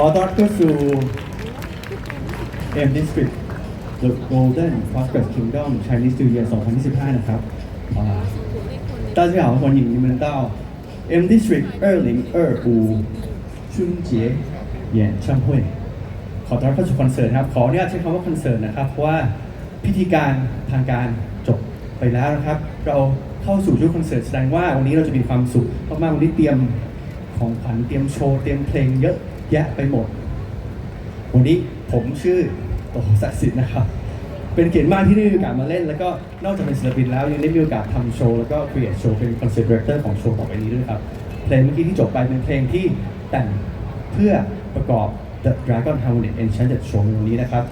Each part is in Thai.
อต้อนรับเข้าสู่ M District The Golden Prosperous Kingdom Chinese New Year 2025 นะครับอ่า大家好，欢迎你们到 M District 2025春节演唱会ขอต้อนรับเข้าสู่คอนเสิร์ตครับ ขออนุญาตใช้คำว่าคอนเสิร์ตนะครับ เพราะว่าพิธีการทางการจบไปแล้วนะครับ เราเข้าสู่ช่วงคอนเสิร์ตแสดงว่าวันนี้เราจะมีความสุขมากๆวันนี้เตรียมของขวัญเตรียมโชว์ เตรียมเพลงเยอะ แยะไปหมด วันนี้ผมชื่อโตศักดิ์สิทธิ์นะครับ เป็นเกียรติมากที่ได้มีโอกาสมาเล่น แล้วก็นอกจากเป็นศิลปินแล้วยังได้มีโอกาสทำโชว์แล้วก็ครีเอทโชว์เป็นคอนเสิร์ตดีเรคเตอร์ของโชว์ต่อไปนี้ด้วยครับ เพลงเมื่อกี้ที่จบไปเป็นเพลงที่แต่งเพื่อประกอบ The Dragon Harmony Enchanted Show วันนี้นะครับ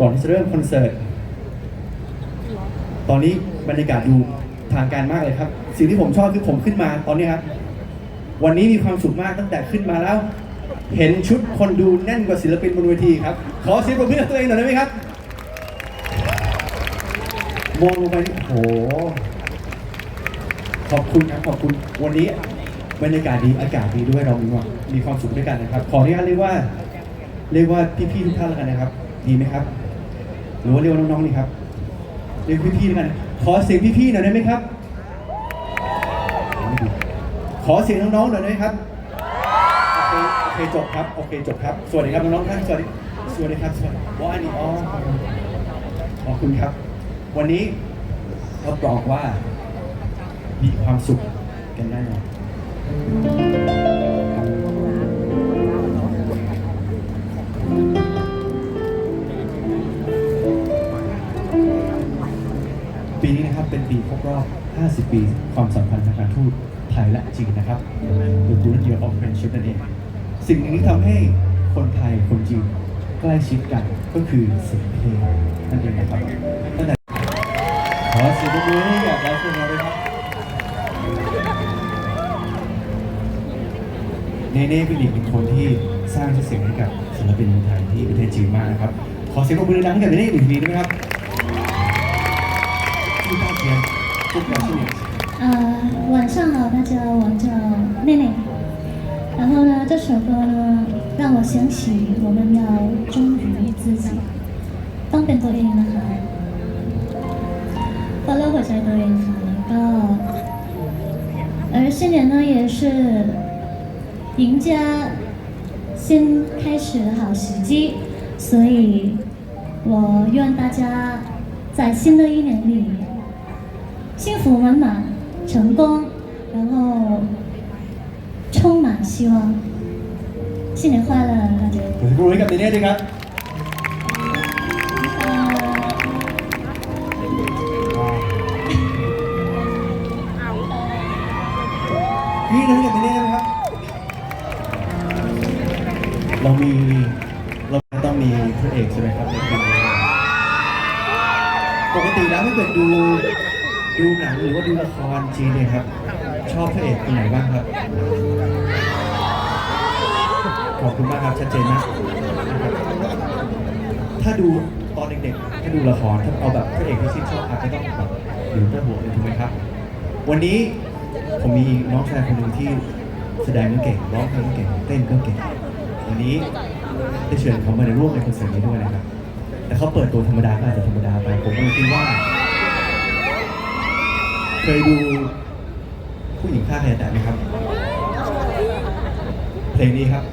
ก่อนที่จะเริ่มคอนเสิร์ตตอนนี้บรรยากาศดูทางการมากเลยครับ สิ่งที่ผมชอบคือผมขึ้นมาตอนนี้ครับ วันนี้มีความสุขมากตั้งแต่ขึ้นมาแล้ว เห็นชุดคนดูแน่นกว่าศิลปินบนเวทีครับ ขอเสียงปรบมือให้ตัวเองหน่อยได้ไหมครับ มองลงไปนี่โอ้โห ขอบคุณครับ ขอบคุณ วันนี้บรรยากาศดี อากาศดีด้วย เรามีความมีความสุขด้วยกันนะครับ ขออนุญาตเรียกว่า เรียกว่าพี่ๆทุกท่านแล้วกันนะครับ ดีไหมครับ หรือว่าเรียกว่าน้องๆนี่ครับ เรียกพี่ๆแล้วกัน ขอเสียงพี่ๆหน่อยได้ไหมครับ ขอเสียงน้องๆหน่อยได้ไหมครับ เคโอเคจบครับโอเคจบครับสวัสดีครับน้องๆท่านสวัสดีสวัสดีครับสวัสดีว่าอันนี้อ๋อขอบคุณครับ วันนี้รับรองว่ามีความสุขกันแน่นอนปีนี้นะครับเป็นปีครบรอบ 50 ปี ความสัมพันธ์ทางการทูตไทยและจีนนะครับ The Golden Year of Friendship นั่นเอง สิ่งหนึ่งที่ทำให้คนไทยคนจีนใกล้ชิดกันก็คือเสียงเพลงนั่นเองนะครับตั้งแต่ขอเสียงปรบมือให้กับเราพวกเราด้วยครับ เนเน่เป็นอีกหนึ่งคนที่สร้างชื่อเสียงให้กับศิลปินไทยที่ประเทศจีนมากนะครับ ขอเสียงปรบมือดังๆให้กับเนเน่อีกทีได้ไหมครับที่大家不表示你呃，晚上好，大家，我叫妹妹。 然后呢，这首歌呢，让我想起我们要忠于自己，ต้องเป็นตัวเองนะคะ follow หัวใจตัวเองค่ะแล้วก็而新年呢也是赢家新开始的好时机，所以我愿大家在新的一年里幸福满满，成功，然后充满 希望。新年快乐，大家！ ขอเสียงปรบมือให้กับเนเน่ด้วยครับ 呃， นี่นะกับเนเน่นะครับ เรามีเราต้องมีพระเอกใช่ไหมครับในปีนี้ปกติแล้วถ้าเกิดดูดูหนังหรือว่าดูละครจีนเนี่ยครับ ชอบพระเอกคนไหนบ้างครับ ขอบคุณมากครับชัดเจนมากนะครับถ้าดูตอนเด็กๆ ถ้าดูละครถ้าเอาแบบพระเอกที่ชื่นชอบอาจจะต้องแบบอยู่เต้าหัวเลยถูกไหมครับ วันนี้ผมมีน้องชายคนหนึ่งที่แสดงก็เก่งร้องเพลงก็เก่งเต้นก็เก่งวันนี้ได้เชิญเขามาในร่วมในคอนเสิร์ตนี้ด้วยนะครับ แต่เขาเปิดตัวธรรมดาก็อาจจะธรรมดาไปผมเลยคิดว่า เคยดูผู้หญิงฆ่าใครแต่ไหมครับ เพลงนี้ครับ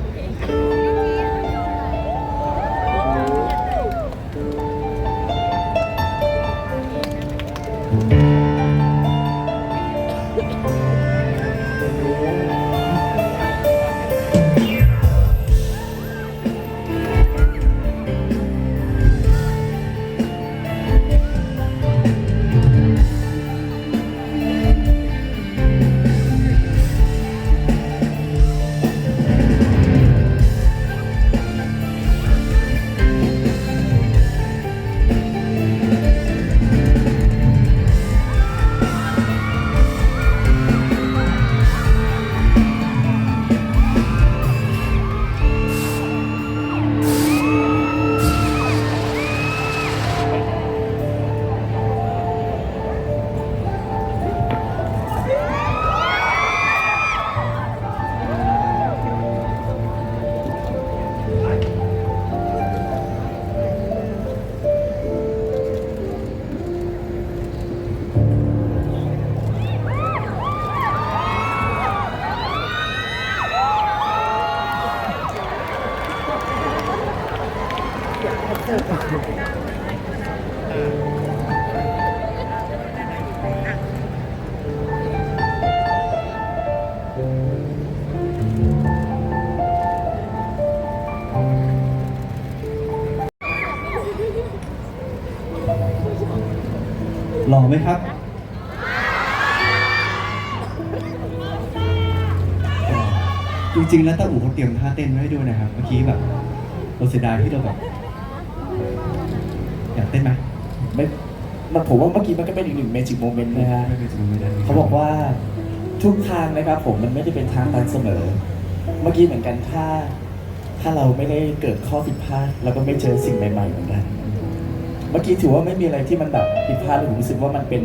ไหมครับจริงๆแล้วตาอู่เขาเตรียมท่าเต้นไว้ให้ด้วยนะครับ เมื่อกี้แบบเราเสียดายที่เราแบบอยากเต้นไหมไม่มันผมว่าเมื่อกี้มันก็เป็นอีกหนึ่งเมจิกโมเมนต์นะฮะไม่เป็นไรไม่ได้เขาบอกว่าทุกทางนะครับผมมันไม่ได้เป็นทางตันเสมอ เมื่อกี้เหมือนกันถ้า ถ้าเราไม่ได้เกิดข้อผิดพลาดเราก็ไม่เจอสิ่งใหม่ๆเหมือนกัน เมื่อกี้ถือว่าไม่มีอะไรที่มันแบบผิดพลาดเลยผมรู้สึกว่ามันเป็น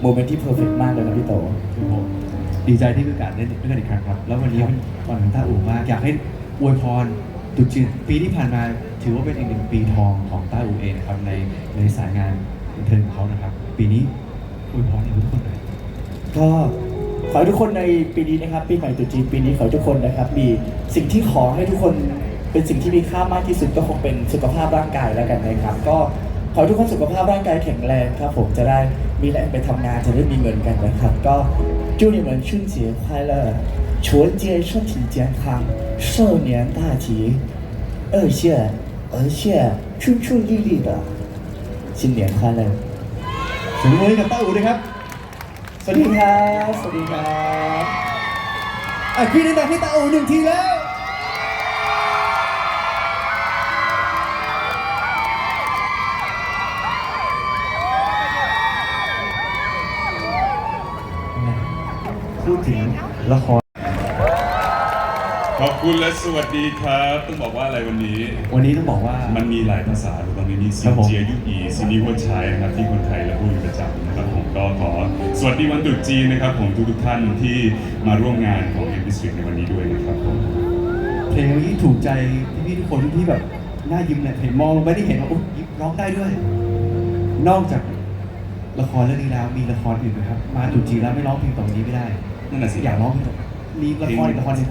โมเมนต์ที่เพอร์เฟกมากเลยนะพี่โต ดีใจที่มีโอกาสได้ด้วยกันอีกครั้งครับ แล้ววันนี้เป็นวันของตาอู่มาก อยากให้อวยพรตรุษจีนปีที่ผ่านมา ถือว่าเป็นอีกหนึ่งปีทองของต้าอู่เองนะครับในในสายงานบันเทิงของเขานะครับ ปีนี้อวยพรให้ทุกคนหน่อยก็ขอให้ทุกคนในปีนี้นะครับปีใหม่ตรุษจีนปีนี้ขอให้ทุกคนนะครับ มีสิ่งที่ขอให้ทุกคนเป็นสิ่งที่มีค่ามากที่สุดก็คงเป็นสุขภาพร่างกายแล้วกันนะครับ ก็ ขอทุกคนสุขภาพร่างกายแข็งแรงครับผมจะได้มีแรงไปทำงานจะได้มีเงินกันนะครับ ก็祝你们春节快乐春节身体健康寿年大吉二线而且顺顺利利的新年快乐สวัสดีกับตาอูนะครับ สวัสดีครับ สวัสดีครับอะพี่ได้ดังให้ตาอูหนึ่งทีแล้ว ละคร ขอบคุณและสวัสดีครับ ต้องบอกว่าอะไรวันนี้ วันนี้ต้องบอกว่า มันมีหลายภาษาตรงนี้มีคซีรับผมเจียยุอีซีนิวัชายนะครับที่คนไทยเราพูดเป็นประจำนะครับผมก็ขอสวัสดีวันตรุษจีนนะครับผมทุกๆท่านที่มาร่วมงานของ M District ในวันนี้ด้วยนะครับผมเพลงนี้ถูกใจพี่ๆทุกคนที่แบบหน้ายิ้มเนี่ยเห็นมองลงไปที่เห็นว่าอุ๊ยยิ้มร้องได้ด้วย นอกจากละครเรื่องนี้แล้วมีละครอื่นไหมครับ มาจุดจีนแล้วไม่ร้องเพลงต่อไปนี้ไม่ได้ นั่นน่ะสิอยากร้องเพลงต่อมีละครอีกละครหนึง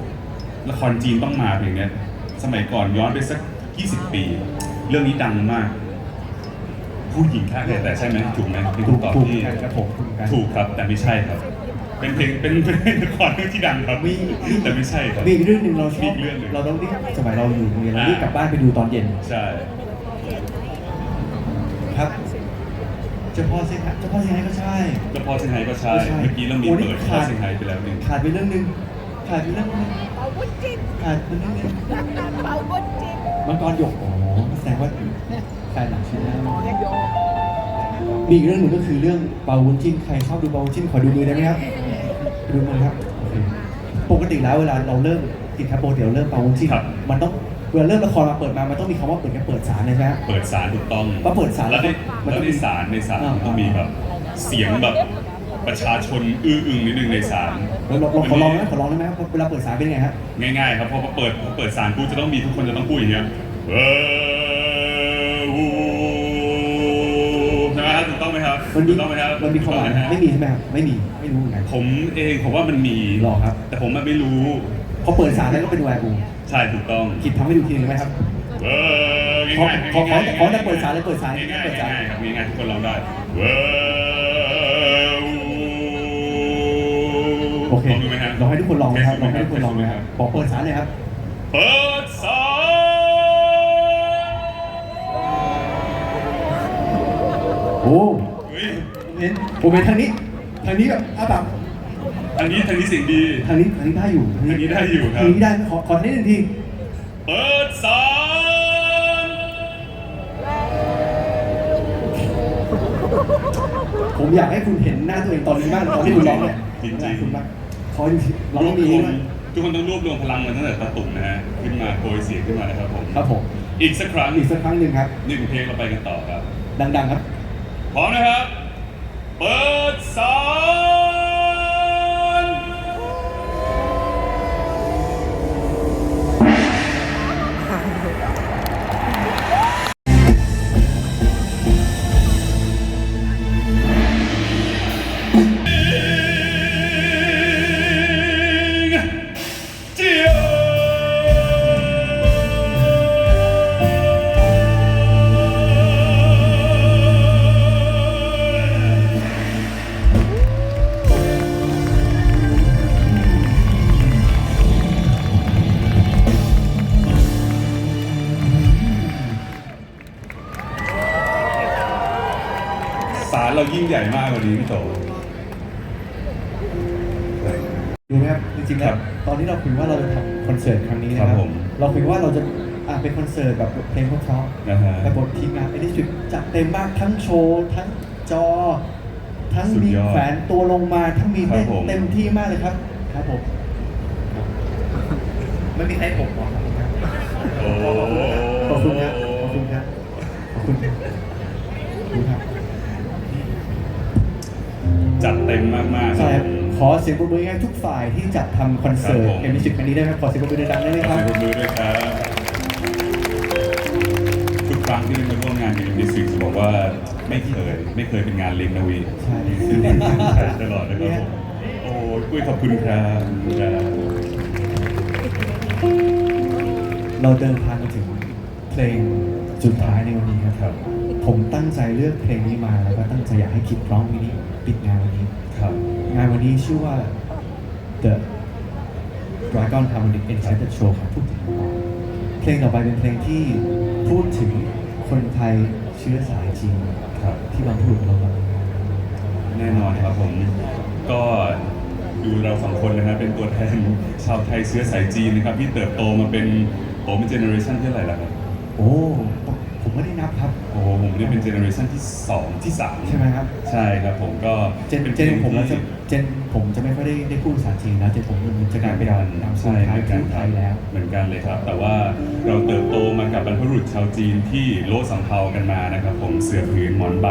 ละครจีนต้องมาเพลงเนี้ย สมัยก่อนย้อนไปสัก 20 ปี เรื่องนี้ดังมาก ผู้หญิงฆ่าใครแต่ใช่ไหมถูกไหมเป็นถูกคำตอบถูกที่กันครับผมถูกกัน ถูกครับ แต่ไม่ใช่ครับ เป็นเพลงเป็นเป็นละครเรื่องที่ดังครับมีมีแต่ไม่ใช่ครับ มีอีกเรื่องหนึ่งเราชมีอบอีกเรื่องหนึ่งเราต้องรีบสมัยเราอยู่โรงเรียนเราอ่า รีบกลับบ้านไปดูตอนเย็น ใช่ ครับ เจ้าพ่อเซี่ยงไฮ้เจ้าพ่อเซี่ยงไฮ้ก็ใช่ เจ้าพ่อเซี่ยงไฮ้ก็ใช่ไม่ใช่เมื่อกี้เรามีโอ้นี่เปิดขาพ่อดเซี่ยงไฮ้ไปแล้วหนึ่งขาดไปเรื่องหนึงขาดไปเรื่องหนึงขาดไปเรื่องหนึงมังกรหยกโอ้โหแสดงว่าแฟนหนังใช่ไหมมีอีกเรื่องหนึ่งก็คือเรื่องเปาวุ้นจิ้นใครชอบดูเปาวุ้นจิ้นขอดูมือได้ไหมครับดูมือครับโอเคปกติแล้วเวลาเราเริ่มติดครับปกติเราเริ่มเปาวุ้นจิ้นมันต้องเวลาเริ่มละครมาเปิดมา มันต้องมีคำว่าเปิดกันเปิดสารเลยใช่ไหมครับเปิดสารถูกต้องก็เปิดศาลแล้วในมันแล้วต้องในมีสารในสารอ่ามั นต้องมีแบบเสียงแบบประชาชนอื้ออึงนิดนึงในสารเราเราเราขอลองนะขอลองได้ไหมครับเวลาเปิดสารเป็นไงฮะ ง่ายๆครับเพราะพอเปิดพอเปิดสารปุ๊บจะต้องมีทุกคนจะต้องพูดอย่างเงี้ยเอออูใช่ไหมครับถูกต้องไหมครับมันมีถูกต้องไหมครับมันมีความหมายถูกต้องไหไม่มีใช่ไหมครับไม่มี ไม่รู้เหมือนกัน ผมเองผมว่ามันมีหรอครับ แต่ผมมันไม่รู้ พอเปิดสารแล้วก็เป็นวายอูใช่ถูกต้องคิดทำให้ดูทีนึงได้ไหมครับเออของ่ายๆขอของ่ายๆขอแต่เปิดสารเลยเปิดสารง่ายๆเปิดสารง่ายๆครับง่ายๆทุกคนร้องได้เออโอเคลองดูไหมฮะลองให้ทุกคนลองนะครับเทลองสให้ดูทุกคนลองไหมนะคครัรับบบอกเปิดสารเลยครับเปิดสารโอ้ เฮ้ยเห็นผมเห็นทางนี้ทางนี้แบบอ้าปากทางนี้ทางนี้เสียงดีทางนี้ทางนี้ได้อยู่ทางนี้ได้อยู่ครับทางนี้ได้ไหมขอขอทางนี้หนึ่งทีเปิดสารผมอยากให้คุณเห็นหน้าตัวเองตอนนี้บ้างตอนที่คุณร้องเนี่ยจริงๆอยากให้คุณบ้างขอดูทีร้องรวบดีรวมด้วยทุกคนต้องรวบรวมพลังมันตั้งแต่ตะตุ่มนะฮะขึ้นมาโปรยเสียงขึ้นมานะครับผมครับผมอีกสักครั้งอีกสักครั้งหนึ่งครับนี่คือเพลงเราไปกันต่อครับดังๆครับ พร้อมนะครับ เปิดสาร ยิ่งใหญ่มากกว่านี้พี่โต ดูไหมครับจริงๆแล้วครับตอนที่เราคุยว่าเราจะทำคอนเสิร์ตครั้งนี้นะคครัรับบผมเราคุยว่าเราจะอะเป็นคอนเสิร์ตแบบเพลงเพราะๆนะฮะแต่บททีมงานเอดิสตริจัดเต็มมากทั้งโชว์ทั้งจอ ทั้งสุดมียอดแฝนตัวลงมาทั้งมีเต้นครับผม เต็มที่มากเลยครับครับผมไม่มีใครผมหรอกโอ้ขอบคุณครับขอบคุณครับขอบคุณครับขอบคุณครับ จัดเต็มมากๆคใช่รับ ครับขอเสียงปรบมือให้ทุกฝ่ายที่จัดทำคอนเสิร์ตครับผม เอมิสิกอันนี้ได้ไหมขอเสียงปรบมือดังๆได้ไหมขคอรับเสียงปรบมือด้วยครับทุกครั้งที่มาร่วมงานกับดิสทริกจะบอกว่าไม่เคยไม่เคยเป็นงานเลี้ยงนาวีใช่ใช่ ตลอดนะครับผมโอ้ยปุ้ยขอบคุณครับครับเราเดินทางมาถึงเพลงสุดท้ายในวันนี้ครับครับ ผมตั้งใจเลือกเพลงนี้มาแล้วก็ตั้งใจอยากให้คิดร้องเพลงนี้ปิดงานวันนี้ครับ งานวันนี้ชื่อว่า The Dragon Harmonic Enchanted Show ครับพูดถึงเพลงต่อไปเป็นเพลงที่พูดถึงคนไทยเชื้อสายจีนครับ ที่บางพูดเรามาแน่นอนครับผมก็ดูเราสองคนนะครับเป็นตัวแทนชาวไทยเชื้อสายจีนนะครับ ที่เติบโตมาเป็นโอ้เป็นเจเนอเรชันที่เท่าไหร่แล้วครับโอ้ผม ไม่ได้นับครับ โอ้โหผมนี่เป็นเจเนอเรชันที่สองที่สามใช่ไหมครับ ใช่ครับผมก็เจนป็เจนของผมแล้วจะที่ เจนผมจะไม่ค่อยได้ได้พูดภาษาจีนนะเจนผมมันจะกลายเป็นนำใช่ไทยเหมือนกัพูนดคไทรับยแล้ว เหมือนกันเลยครับ แต่ว่าเราเติบโตมากับบรรพบุรุษชาวจีนที่โลดสำเภากันมานะครับ ผมเสือผืนหมอนใบ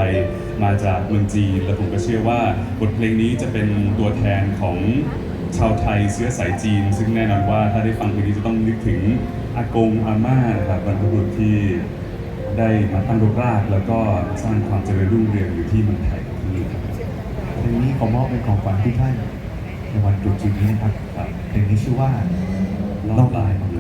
มาจากเมืองจีน และผมก็เชื่อว่าบทเพลงนี้จะเป็นตัวแทนของชาวไทยเชื้อสายจีน ซึ่งแน่นอนว่าถ้าได้ฟังเพลงนี้จะต้องนึกถึงอากงอาม่านะครับบรรพบุรุษที่ ได้มาตั้งรกรากแล้วก็สร้างความเจริญรุ่งเรืองอยู่ที่เมืองไทยที่นี่ครับเพลงนี้ขอมอบเป็นของขวัญที่ท่านในวันตรุษจีนนี้นะครับเพลงนี้ชื่อว่ารอบลายของ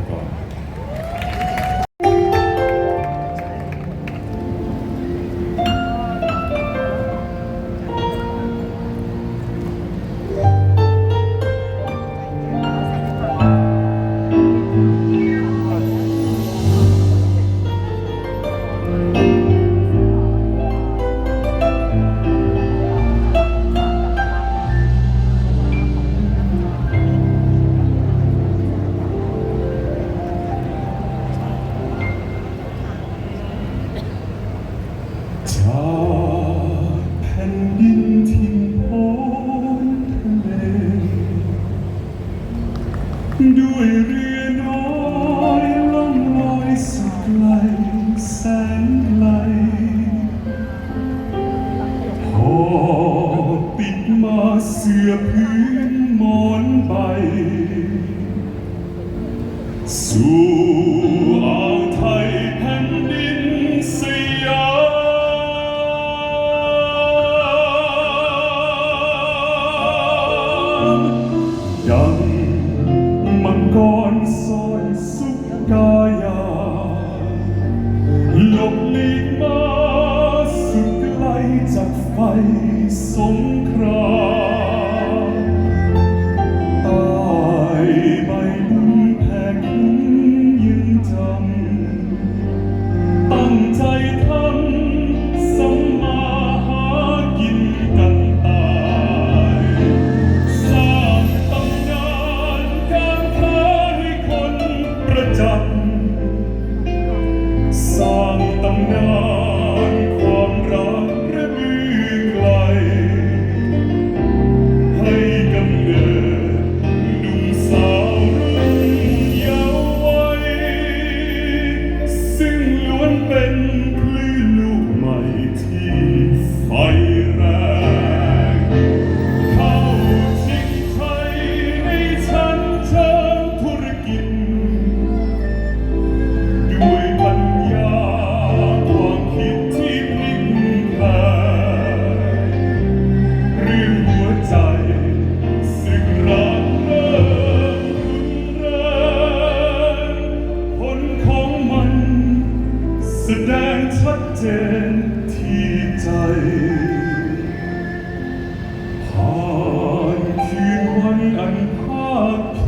น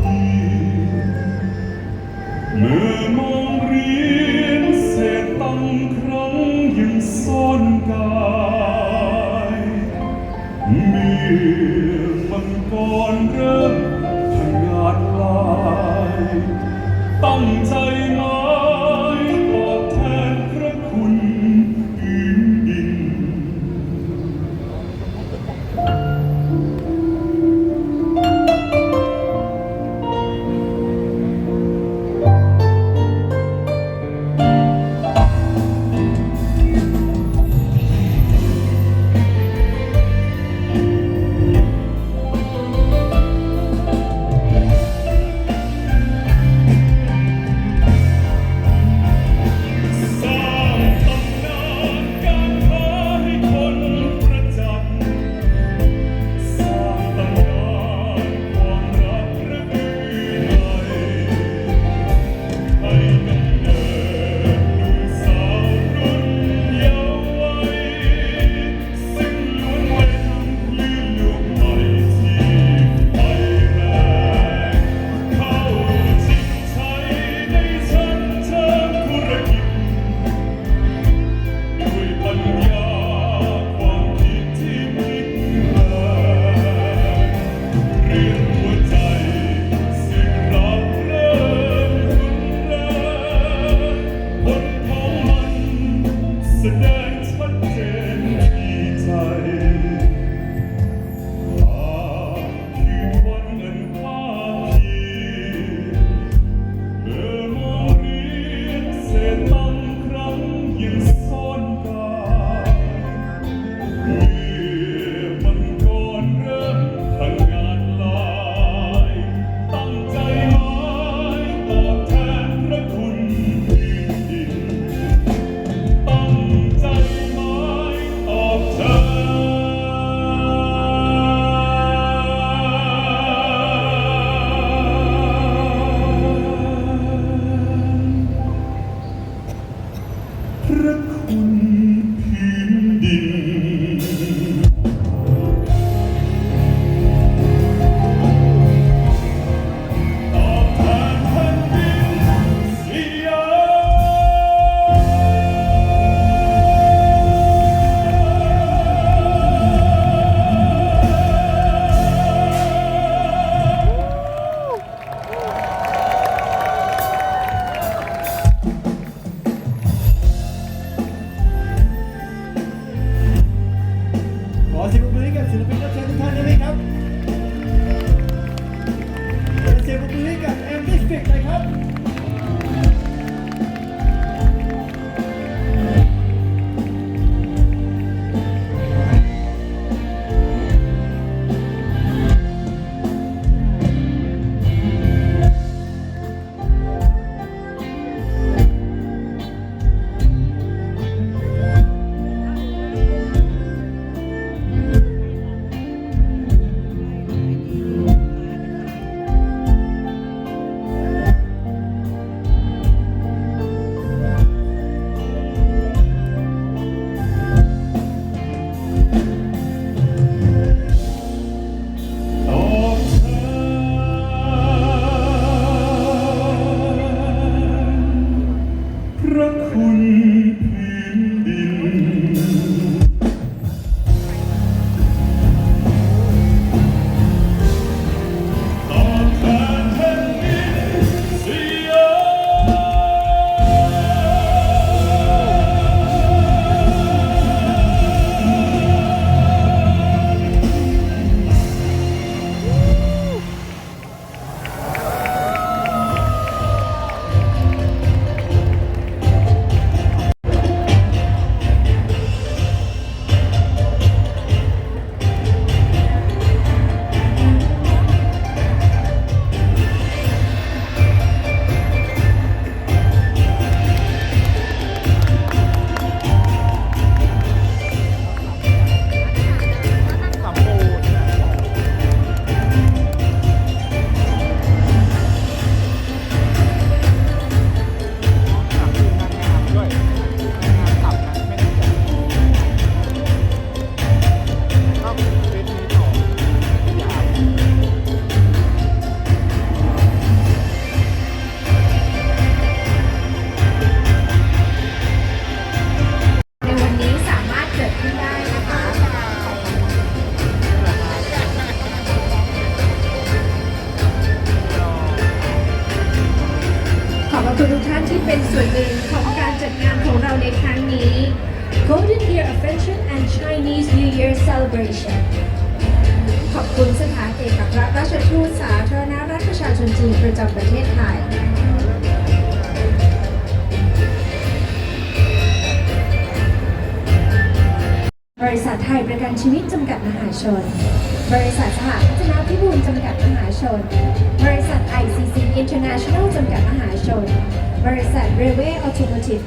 ศิลปินก็